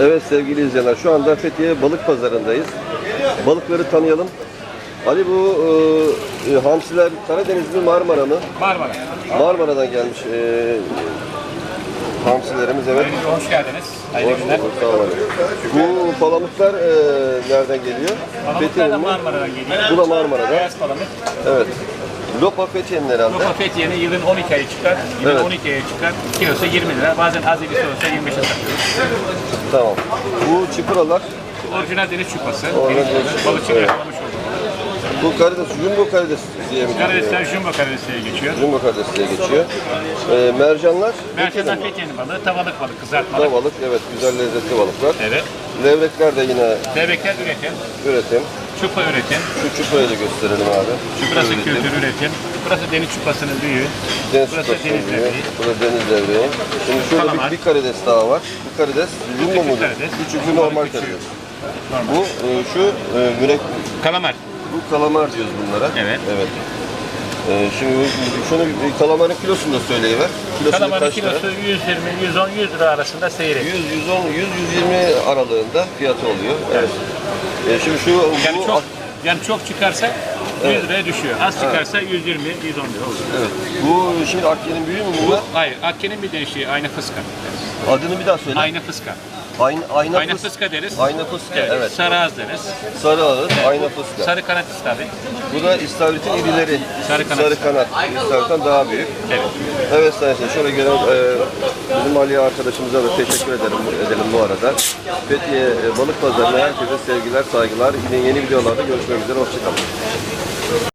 Evet sevgili izleyenler şu anda Fethiye Balık Pazarı'ndayız. Balıkları tanıyalım. Ali bu e, e, hamsiler Karadeniz mi Marmara mı? Marmara. Marmara'dan gelmiş e, hamsilerimiz evet. Hoş geldiniz. Hayırlı Hoş günler. bulduk, sağ olun. Bu palamutlar e, nereden geliyor? Palamutlar Fethiye'nin da mi? Marmara'dan geliyor. Bu da Marmara'dan. Beyaz palamut. Evet. Lopa Fethiye'nin herhalde. Lopa Fethiye'nin yılın 12 ayı çıkar. Yılın Evet. 12 ayı çıkar. Kilosu 20 lira. Bazen azilisi olsa 25'e satıyoruz. Tamam. Bu çipuralar. Orijinal deniz çupası. Orijinal Deniz çupası. Balıkçı evet. yakalamış oldu. Bu karides, jumbo karides diye mi geçiyor? Karadesler jumbo karadesleri geçiyor. Jumbo karides diye geçiyor. E, mercanlar. Mi? Fethiye'nin balığı, tavalık balık, kızartmalık. Balık evet güzel lezzetli balıklar. Evet. Levrekler de yine Bebekler üretim. üretim. Çupa üretim. Şu çuprayı da gösterelim abi. Burası Üretim. kültür üretim. Burası deniz çupasının büyüğü. Deniz Burası çuprası deniz oluyor. devreği. Burası deniz devreği. Şimdi Kalamar. bir, bir karides daha var. Bu karides jumbo mudur? karides. Küçük Jumbo normal küçüğü. karides. Bu e, şu e, mürek, Kalamar. bu kalamar diyoruz bunlara. Evet. Evet. E, şimdi şunu bir kalamarın kilosunu da söyleyiver. Kilosu Kalamarın kaç lira? kilosu 120, 110, 100 lira arasında seyrediyor. 100, 110, 100, 120 aralığında fiyatı oluyor. Evet. E, şimdi şu Yani bu çok yani çok çıkarsa 100 liraya düşüyor. Az çıkarsa 120, 110 lira oluyor. Evet. Bu şimdi Akyen'in büyüğü mü bunlar? Hayır, Akke'nin bir değişiği ayna fıska. Adını bir daha söyle. Ayna fıska. Ayna, ayna, Ayna fıs- fıska deriz. Ayna fıska, Evet. evet. Sarı ağız deriz. Sarı ağız, ayna fıska. Sarı kanat istavrit. Bu da istavritin irileri. Sarı kanat. Sarı kanat. İstavritten daha büyük. Evet. Evet sayın şöyle gelen e, bizim Ali arkadaşımıza da teşekkür ederim, edelim bu arada. Fethiye e, Balık Pazarı'na herkese sevgiler, saygılar. Yine yeni videolarda görüşmek üzere, hoşçakalın.